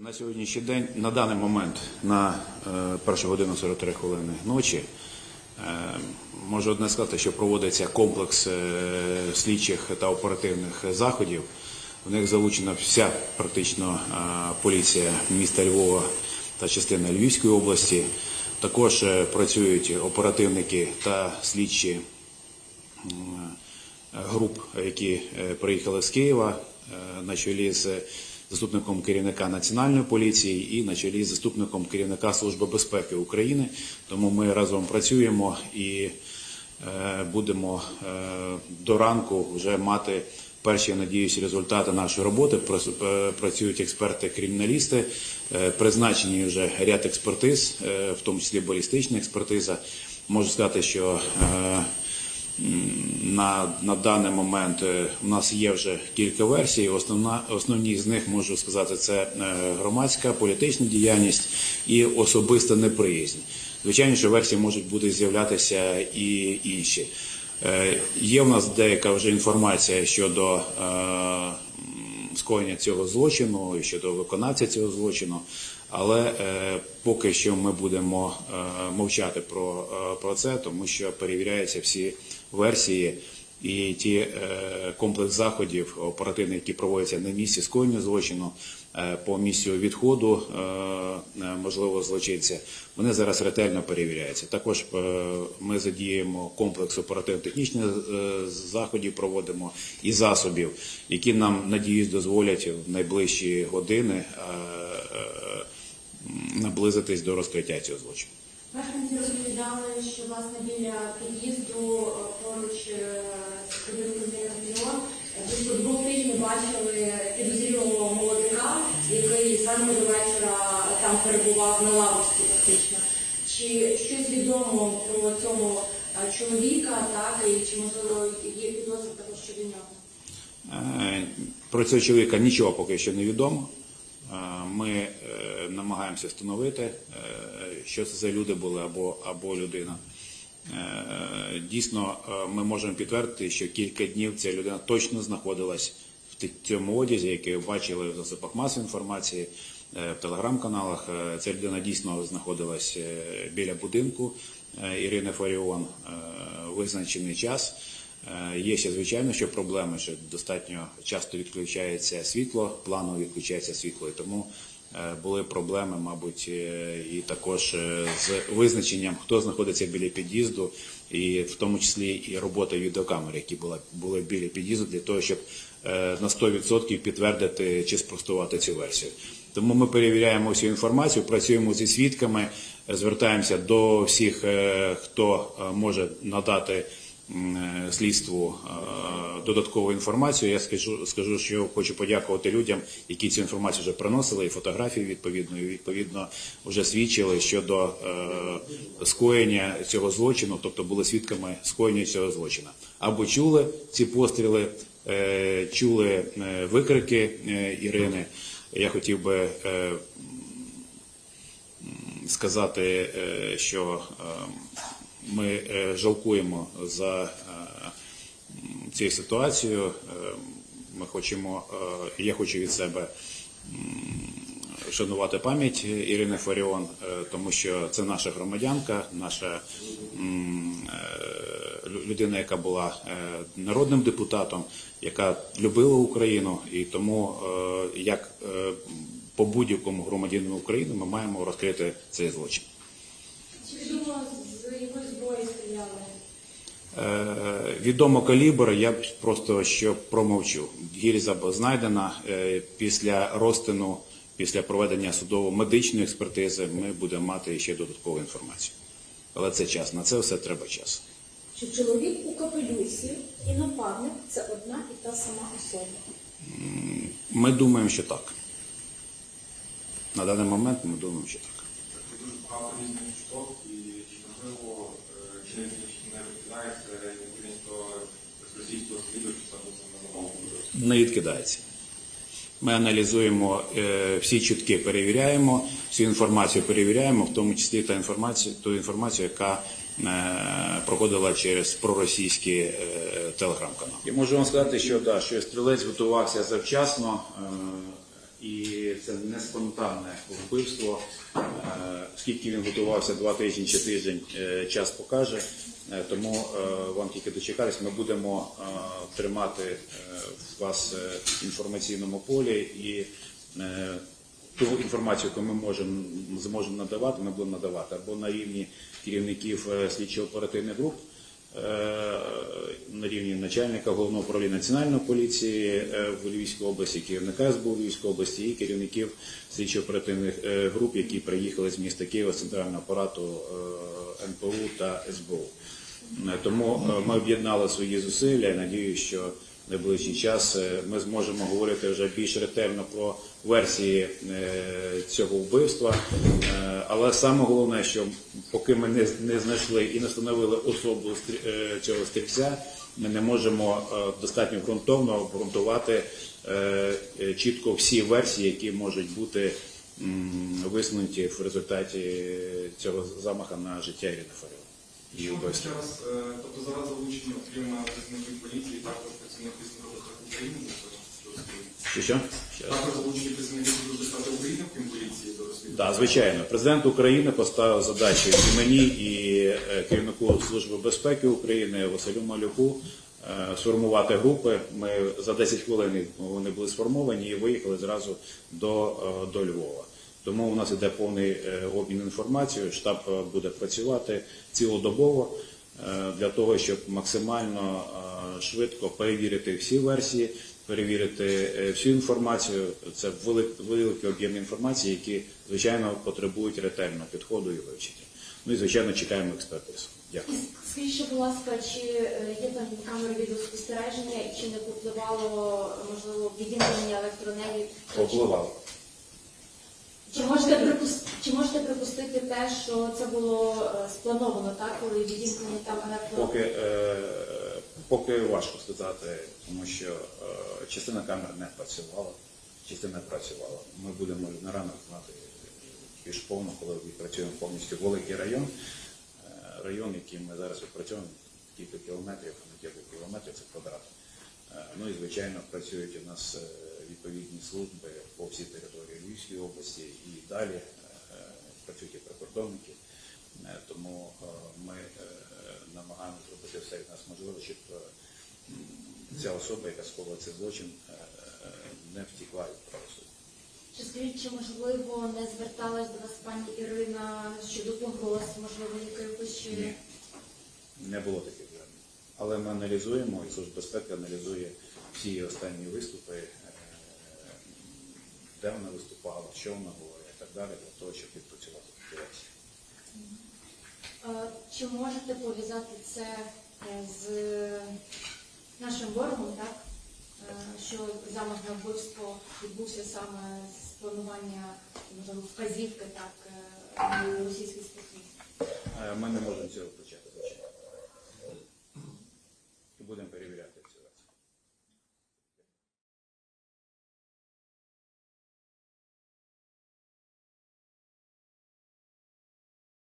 На сьогоднішній день, на даний момент, на е, першу годину 43 хвилини ночі, е, можу одне сказати, що проводиться комплекс е, слідчих та оперативних заходів. В них залучена вся практично поліція міста Львова та частина Львівської області. Також працюють оперативники та слідчі груп, які приїхали з Києва на чолі з заступником керівника національної поліції і на чолі з заступником керівника Служби безпеки України. Тому ми разом працюємо і е, будемо е, до ранку вже мати. Перші, я надіюсь, результати нашої роботи е, працюють експерти-криміналісти, призначені вже ряд експертиз, в тому числі балістична експертиза. Можу сказати, що На, на даний момент е, у нас є вже кілька версій. Основна, основні з них можу сказати, це е, громадська політична діяльність і особиста неприязнь. Звичайно, що версії можуть бути з'являтися і інші. Е, Є в нас деяка вже інформація щодо скоєння цього злочину і щодо виконавця цього злочину. Але е, поки що ми будемо е, мовчати про, е, про це, тому що перевіряються всі версії і ті комплекс заходів оперативних, які проводяться на місці скоєння злочину, по місцю відходу можливо злочинця, вони зараз ретельно перевіряються. Також ми задіємо комплекс оперативно-технічних заходів, проводимо і засобів, які нам надіюсь дозволять в найближчі години. Е, е, наблизитись до розкриття цього злочину. Мешканці розповідали, що власне біля під'їзду е, поруч е, з близько двох тижнів бачили підозрілого молодика, який зранку до вечора там перебував на лавочці фактично. Чи щось відомо про цього е, чоловіка, так і чи можливо є підозри також щодо нього? Е, Про цього чоловіка нічого поки що не відомо. Е, Ми е, намагаємося встановити, е, що це за люди були або, або людина. Дійсно, ми можемо підтвердити, що кілька днів ця людина точно знаходилась в цьому одязі, який ви бачили в засобах масової інформації, в телеграм-каналах. Ця людина дійсно знаходилась біля будинку Ірини Фаріон визначений час. Е, Є ще звичайно, що проблеми, що достатньо часто відключається світло, планово відключається світло, і тому е, були проблеми, мабуть, е, і також з визначенням, хто знаходиться біля під'їзду, і в тому числі і робота відеокамер, які були біля під'їзду, для того, щоб на 100% підтвердити чи спростувати цю версію. Тому ми перевіряємо всю інформацію, працюємо зі свідками, звертаємося до всіх, хто може надати слідству е, додаткову інформацію. Я скажу, скажу, що хочу подякувати людям, які цю інформацію вже приносили, і фотографії відповідно, і відповідно вже свідчили щодо е, скоєння цього злочину, тобто були свідками скоєння цього злочину. Або чули ці постріли, е, чули е, викрики е, Ірини. Я хотів би е, сказати, е, що е, ми е, жалкуємо за е, м, цією ситуацією. Е, Ми хочемо, я хочу від себе шанувати пам'ять Ірини Фаріон, тому що це наша громадянка, наша людина, яка була народним депутатом, яка любила Україну, і тому як по будь-якому громадянину України ми маємо розкрити цей злочин. Чи відомо з стріляли? Е, Відомо калібр, я б просто що промовчу. Гільза була знайдена е, після розтину, після проведення судово-медичної експертизи. Ми будемо мати ще додаткову інформацію. Але це час. На це все треба час. Що чоловік у капелюсі і нападник це одна і та сама особа. Ми думаємо, що так. На даний момент ми думаємо, що так. Дуже багато різних чуток і можливо чи не відкидається. Ми аналізуємо е, всі чутки, перевіряємо, всю інформацію перевіряємо, в тому числі та інформацію, ту інформацію, яка е, проходила через проросійські е, телеграм-канали. Я можу вам сказати, що да, що стрілець готувався завчасно, і це не спонтанне вбивство. Е, Скільки він готувався два тижні чи тиждень, е, час покаже. Е, Тому вам тільки дочекатись. Ми будемо тримати вас в інформаційному полі і ту інформацію, яку ми можемо зможемо надавати, ми будемо надавати або на рівні керівників слідчо-оперативних груп, на рівні начальника головного управління національної поліції е, в Львівській області, керівника СБУ Львівської області і керівників слідчо-оперативних е, груп, які приїхали з міста Києва центрального апарату е, НПУ та СБУ. Е, Тому е, ми об'єднали свої зусилля і надію, що найближчий час е, ми зможемо говорити вже більш ретельно про версії е, цього вбивства. Е, Але саме головне, що поки ми не, знайшли і не встановили особу цього стрільця, ми не можемо достатньо ґрунтовно обґрунтувати чітко всі версії, які можуть бути висунуті в результаті цього замаха на життя Ірини Фаріон. І вбивства. тобто зараз залучені, окрім поліції, також працівники Служби України до? Що що? Ще раз. Також залучені працівники Служби безпеки України, окрім поліції, до розслідування? Так, звичайно, президент України поставив задачі і мені, і е, керівнику Служби безпеки України Василю Малюку е, сформувати групи. Ми за 10 хвилин вони були сформовані і виїхали зразу до, е, до Львова. Тому у нас іде повний обмін інформацією. Штаб буде працювати цілодобово для того, щоб максимально е, швидко перевірити всі версії, перевірити е, всю інформацію. Це велик- великий об'єм інформації, які звичайно потребують ретельного підходу і вивчення. Ну і звичайно чекаємо експертизу. Дякую. Скажіть, будь ласка, чи е, є там камери відеоспостереження і чи не попливало, можливо, відімкнення електроневі? Попливало. Чи можете, припус- чи можете припустити те, що це було е, сплановано, так, коли відімкнення там електро... Поки, е, поки важко сказати, тому що е, частина камер не працювала, частина працювала. Ми будемо на ранок знати більш повно, коли відпрацюємо повністю великий район. Е, район, який ми зараз відпрацьовуємо, кілька кілометрів, не кілька кілометрів, це квадрат. Е, Ну і звичайно працюють у нас відповідні служби по всій території Львівської області і далі е, працюють прикордонники. Е, Тому е, ми намагаємося зробити все від нас можливе, щоб ця особа, яка скоїла цей злочин, не втікла від правосуддя. Чи скажіть, чи можливо не зверталась до вас пані Ірина щодо погроз, можливо, якихось чи Ні, не було таких звернень. Але ми аналізуємо, і Служба безпеки аналізує всі останні виступи, де вона виступала, що вона говорила і так далі, для того, щоб відпрацювати такі. Е, Чи можете пов'язати це е, з нашим ворогом, так? Е, Що замах на вбивство відбувся саме з планування, можливо, вказівки так, російських спецслужб? Ми не можемо цього.